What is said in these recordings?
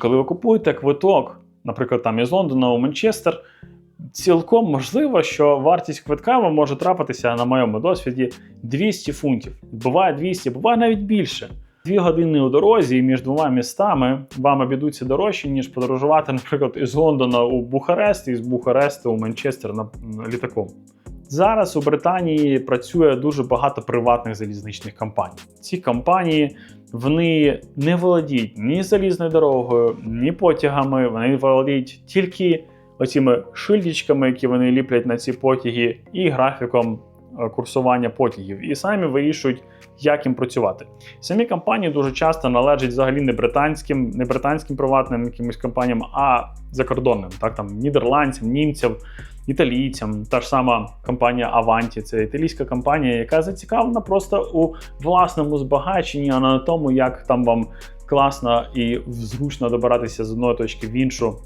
Коли ви купуєте квиток, наприклад, там із Лондона у Манчестер, цілком можливо, що вартість квитка вам може трапитися на моєму досвіді 200 фунтів. Буває 200, буває навіть більше. Дві години у дорозі між двома містами вам обійдуться дорожче, ніж подорожувати, наприклад, із Лондона у Бухарест і з Бухареста у Манчестер на літаком. Зараз у Британії працює дуже багато приватних залізничних компаній. Ці компанії вони не володіють ні залізною дорогою, ні потягами. Вони володіють тільки оціми шильдичками, які вони ліплять на ці потяги, і графіком е, курсування потягів, і самі вирішують, як їм працювати. Самі компанії дуже часто належать взагалі не британським, не британським приватним якимось компаніям, а закордонним, так там нідерландцям, німцям, італійцям. Та ж сама компанія Avanti, це італійська компанія, яка зацікавлена просто у власному збагаченні, а не на тому, як там вам класно і зручно добиратися з одної точки в іншу.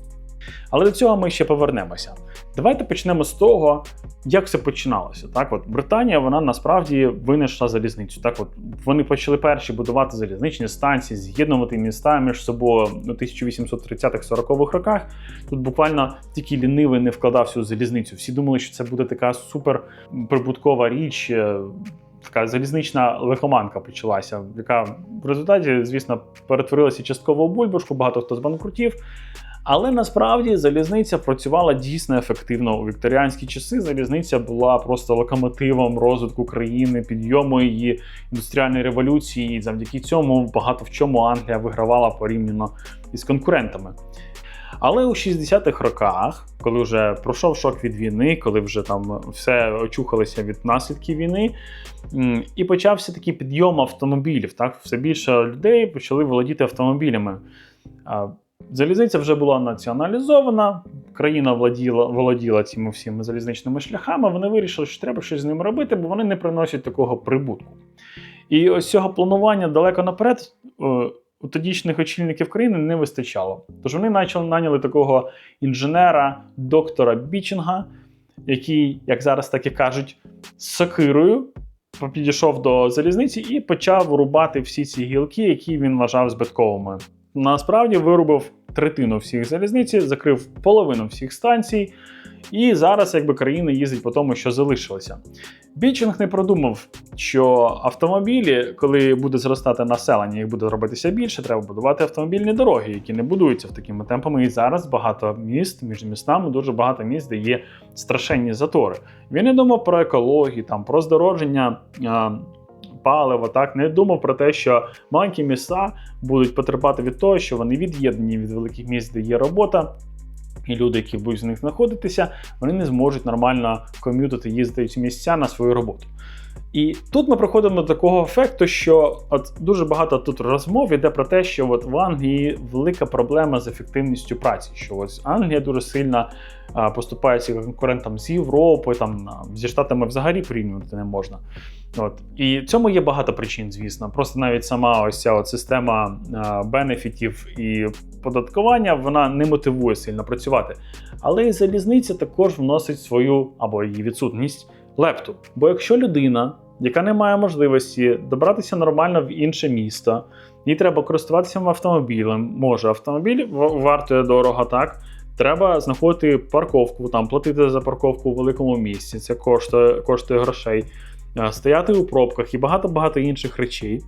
Але до цього ми ще повернемося. Давайте почнемо з того, як все починалося. Так, от Британія вона насправді винайшла залізницю. Так, от вони почали перші будувати залізничні станції, з'єднувати міста між собою у 1830-40-х роках. Тут буквально тільки лінивий не вкладався у залізницю. Всі думали, що це буде така супер прибуткова річ. е, Така залізнична лихоманка почалася, яка в результаті, звісно, перетворилася частково у бульбашку, багато хто збанкрутів. Але насправді залізниця працювала дійсно ефективно у вікторіанські часи. Залізниця була просто локомотивом розвитку країни, підйому її індустріальної революції. І завдяки цьому багато в чому Англія вигравала порівняно із конкурентами. Але у 60-х роках, коли вже пройшов шок від війни, коли вже там все очухалося від наслідків війни, і почався такий підйом автомобілів. Так, все більше людей почали володіти автомобілями. Залізниця вже була націоналізована, країна владіла, володіла цими всіми залізничними шляхами. Вони вирішили, що треба щось з ними робити, бо вони не приносять такого прибутку. І ось цього планування далеко наперед е, у тодішніх очільників країни не вистачало. Тож вони почали наняли такого інженера, доктора Бічинга, який, як зараз так і кажуть, з сокирою підійшов до залізниці і почав рубати всі ці гілки, які він вважав збитковими. Насправді вирубив третину всіх залізниці, закрив половину всіх станцій, і зараз якби країна їздить по тому, що залишилося. Бічинг не продумав, що автомобілі, коли буде зростати населення, їх буде робитися більше, треба будувати автомобільні дороги, які не будуються в такими темпами. І зараз багато міст між містами, дуже багато міст, де є страшенні затори. Він не думав про екологію, там про здородження. Паливо, так не думав про те, що маленькі міста будуть потерпати від того, що вони від'єднані від великих міст, де є робота, і люди, які будуть з них знаходитися, вони не зможуть нормально ком'ютити, їздити в ці місця на свою роботу. І тут ми приходимо до такого ефекту, що от дуже багато тут розмов іде про те, що от в Англії велика проблема з ефективністю праці. Що ось Англія дуже сильно поступається конкурентам з Європою, там зі штатами взагалі порівнювати не можна. От і цьому є багато причин, звісно. Просто навіть сама ось ця от система бенефітів і податкування вона не мотивує сильно працювати. Але і залізниця також вносить свою або її відсутність лепту. Бо якщо людина, яка не має можливості добратися нормально в інше місто, їй треба користуватися автомобілем. Може, автомобіль вартує дорого, так. Треба знаходити парковку, там платити за парковку у великому місці. Це коштує, коштує грошей. Е, Стояти у пробках і багато-багато інших речей.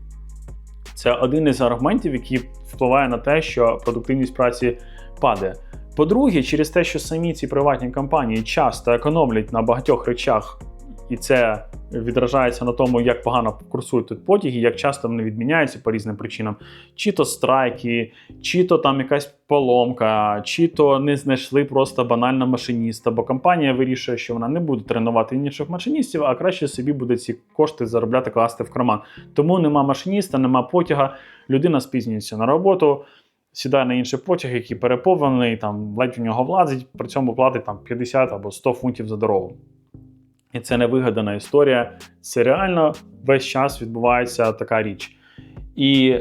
Це один із аргументів, який впливає на те, що продуктивність праці падає. По-друге, через те, що самі ці приватні компанії часто економлять на багатьох речах, і це відражається на тому, як погано курсують тут потяги, як часто вони відміняються по різним причинам, чи то страйки, чи то там якась поломка, чи то не знайшли просто банально машиніста, бо компанія вирішує, що вона не буде тренувати інших машиністів, а краще собі буде ці кошти заробляти класти в карман. Тому нема машиніста, нема потяга, людина спізнюється на роботу. Сідає на інший потяг, який переповнений, там ледь в нього влазить, при цьому платить там 50 або 100 фунтів за дорогу. І це не вигадана історія. Це реально весь час відбувається така річ. І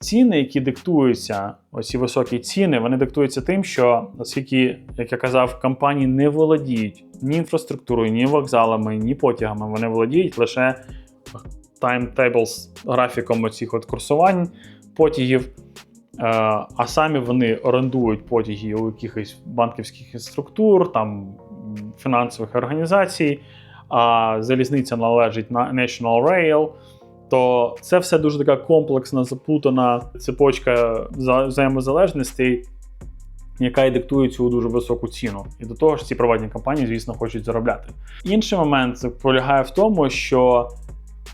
ціни, які диктуються, оці високі ціни, вони диктуються тим, що оскільки, як я казав, компанії не володіють ні інфраструктурою, ні вокзалами, ні потягами, вони володіють лише timetables, графіком оцих от курсувань потягів. а самі вони орендують потяги у якихось банківських структур, там фінансових організацій, а залізниця належить на National Rail, то це все дуже така комплексна, заплутана цепочка вза- взаємозалежностей, яка і диктує цю дуже високу ціну. І до того ж, ці приватні компанії, звісно, хочуть заробляти. Інший момент полягає в тому, що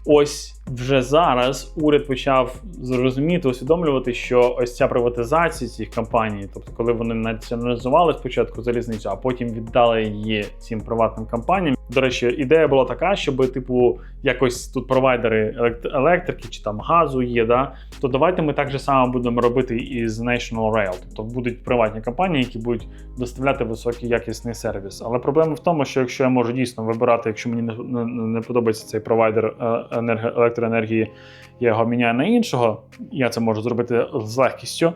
ось вже зараз уряд почав зрозуміти, усвідомлювати, що ось ця приватизація цих компаній, тобто, коли вони націоналізували спочатку залізницю, а потім віддали її цим приватним компаніям. До речі, ідея була така, щоб типу якось тут провайдери елект- електрики чи там газу є, да, то давайте ми так же само будемо робити із National Rail. Тобто будуть приватні компанії, які будуть доставляти високий якісний сервіс. Але проблема в тому, що якщо я можу дійсно вибирати, якщо мені не, подобається цей провайдер е, енерго, електроенергії, я його міняю на іншого, я це можу зробити з легкістю.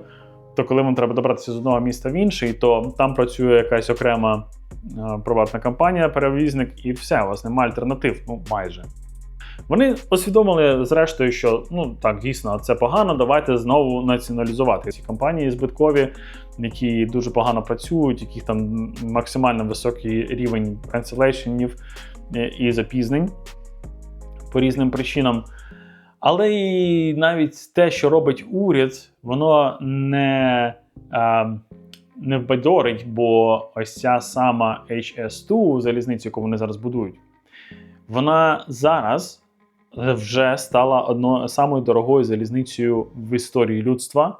То коли вам треба добратися з одного міста в інший, то там працює якась окрема е, приватна компанія, перевізник, і все, у вас немає альтернатив, ну майже. Вони усвідомили, зрештою, що ну так дійсно це погано. Давайте знову націоналізувати ці компанії збиткові, які дуже погано працюють, яких там максимально високий рівень канцелейшенів е, і запізнень по різним причинам. Але і навіть те, що робить уряд, воно не, е, не вбадьорить, бо ось ця сама HS2 залізницю, яку вони зараз будують, вона зараз вже стала одною самою дорогою залізницею в історії людства.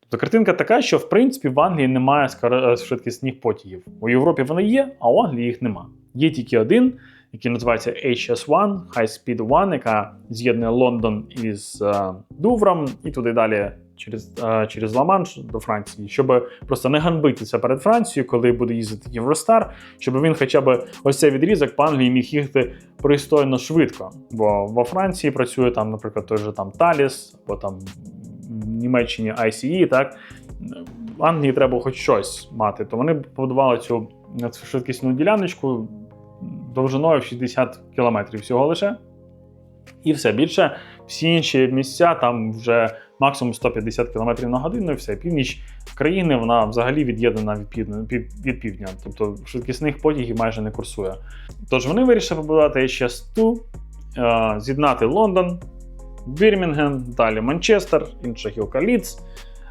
Тобто картинка така, що в принципі в Англії немає швидкісних потягів. У Європі вони є, а у Англії їх нема. Є тільки один, який називається HS1, High Speed One, яка з'єднує Лондон із е, Дувром і туди далі через, е, через Ла-Манш до Франції, щоб просто не ганбитися перед Францією, коли буде їздити Євростар, щоб він хоча б ось цей відрізок по Англії міг їхати пристойно швидко. Бо во Франції працює там, наприклад, той же там Таліс, або там в Німеччині ICE, так. В Англії треба хоч щось мати, то вони побудували цю швидкісну діляночку довжиною в 60 кілометрів всього лише. І все більше. Всі інші місця там вже максимум 150 км на годину, і все. Північ країни вона взагалі від'єднана від півдня, пів- від півдня, тобто швидкісних потягів майже не курсує. Тож вони вирішили побудувати HS2, е, з'єднати Лондон, Бірмінгем, далі Манчестер, інша гілка Лідс.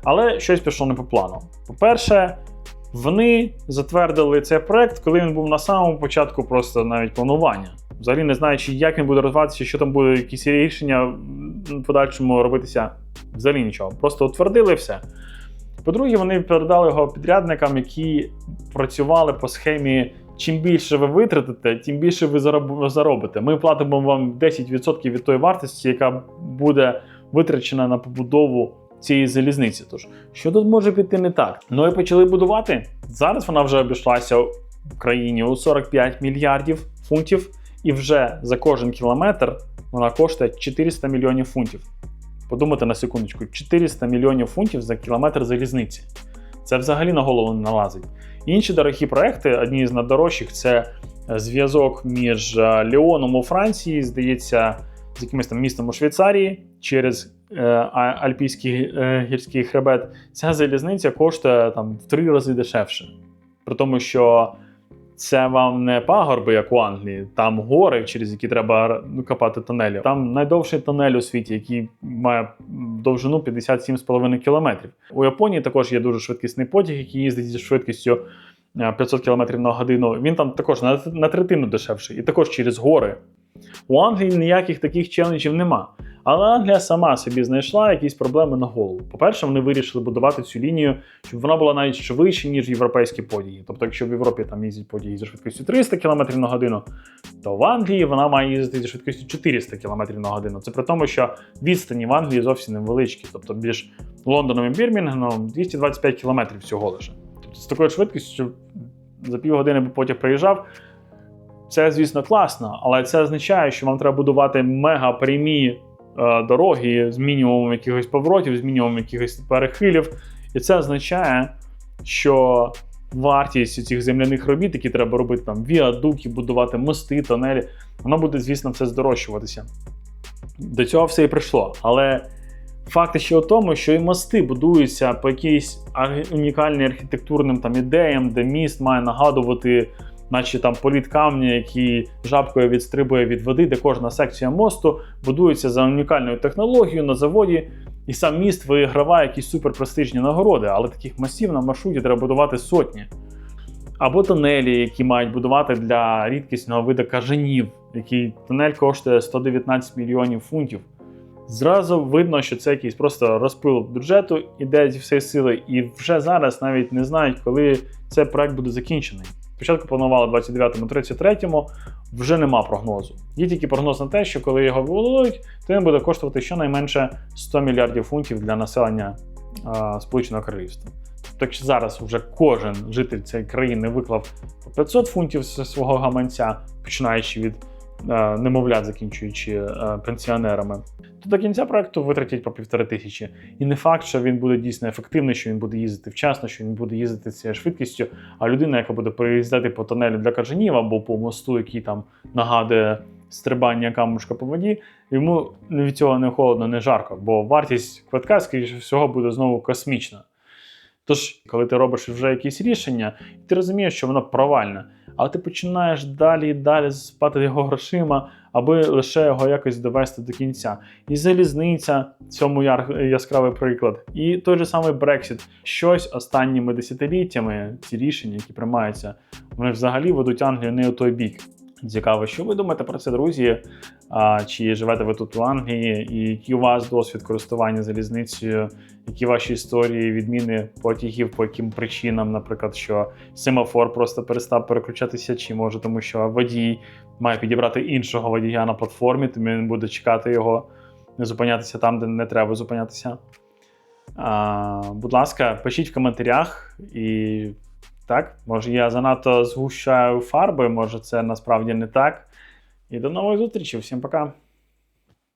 Але щось пішло не по плану. По-перше, вони затвердили цей проект, коли він був на самому початку просто навіть планування. Взагалі не знаючи, як він буде розвиватися, що там буде якісь рішення в подальшому робитися. Взагалі нічого. Просто утвердили все. По-друге, вони передали його підрядникам, які працювали по схемі: чим більше ви витратите, тим більше ви заробите. Ми платимо вам 10% від тої вартості, яка буде витрачена на побудову цієї залізниці. Тож, що тут може піти не так? Ну і почали будувати. Зараз вона вже обійшлася в країні у 45 мільярдів фунтів, і вже за кожен кілометр вона коштує 400 мільйонів фунтів. Подумайте на секундочку, 400 мільйонів фунтів за кілометр залізниці. Це взагалі на голову не налазить. Інші дорогі проекти, одні з найдорожчих, це е, зв'язок між е, Ліоном у Франції, здається, з якимось там містом у Швейцарії через Альпійський е, гірський хребет. Ця залізниця коштує там в три рази дешевше. При тому, що це вам не пагорби, як у Англії, там гори, через які треба ну, копати тунелі. Там найдовший тунель у світі, який має довжину 57,5 кілометрів. У Японії також є дуже швидкісний потяг, який їздить зі швидкістю е, 500 км на годину. Він там також на третину дешевший, і також через гори. У Англії ніяких таких челенджів нема. Але Англія сама собі знайшла якісь проблеми на голову. По-перше, вони вирішили будувати цю лінію, щоб вона була навіть швидше, ніж європейські події. Тобто, якщо в Європі там їздять події зі швидкістю 300 км на годину, то в Англії вона має їздити зі швидкістю 400 км на годину. Це при тому, що відстані в Англії зовсім невеличкі. Тобто між Лондоном і Бірмінгемом 225 км всього лише. Тобто з такою швидкістю, що за півгодини би потяг приїжджав. Це, звісно, класно, але це означає, що вам треба будувати мега прямі дороги з мінімумом якихось поворотів, з мінімумом якихось перехилів. І це означає, що вартість цих земляних робіт, які треба робити, там віадуки, будувати мости, тонелі, воно буде, звісно, все здорожчуватися. До цього все і прийшло. Але Факт ще у тому, що і мости будуються по якійсь унікальним архітектурним там ідеям, де міст має нагадувати, наче там політ камня, який жабкою відстрибує від води, де кожна секція мосту будується за унікальною технологією на заводі, і сам міст виграває якісь суперпрестижні нагороди, але таких мостів на маршруті треба будувати сотні. Або тунелі, які мають будувати для рідкісного виду кажанів, який тунель коштує 119 мільйонів фунтів. Зразу видно, що це якийсь просто розпил бюджету, іде зі всієї сили, і вже зараз навіть не знають, коли цей проект буде закінчений. Спочатку планували в 29-му, 33-му, вже нема прогнозу. Є тільки прогноз на те, що коли його виводуть, то він буде коштувати щонайменше 100 мільярдів фунтів для населення а, Сполученого Королівства. Так що зараз вже кожен житель цієї країни виклав по 500 фунтів зі свого гаманця, починаючи від немовлят, закінчуючи е, пенсіонерами, то до кінця проекту витратять по півтори тисячі. І не факт, що він буде дійсно ефективний, що він буде їздити вчасно, що він буде їздити цією швидкістю. А людина, яка буде переїздити по тунелю для кажанів або по мосту, який там нагадує стрибання камушка по воді, йому від цього не холодно, не жарко, бо вартість квитка, скоріше всього, буде знову космічна. Тож, коли ти робиш вже якісь рішення, ти розумієш, що воно провальне, але ти починаєш далі і далі спати його грошима, аби лише його якось довести до кінця. І залізниця цьому яскравий приклад, і той же самий Брексіт. Щось останніми десятиліттями ці рішення, які приймаються, вони взагалі ведуть Англію не у той бік. Цікаво, що ви думаєте про це, друзі? А, чи живете ви тут у Англії, і який у вас досвід користування залізницею? Які ваші історії, відміни потягів, по яким причинам, наприклад, що семафор просто перестав переключатися, чи може тому, що водій має підібрати іншого водія на платформі, тому він буде чекати його, не зупинятися там, де не треба зупинятися. А, будь ласка, пишіть в коментарях і так, може я занадто згущаю фарби, може це насправді не так. І до нових зустрічей. Всім пока.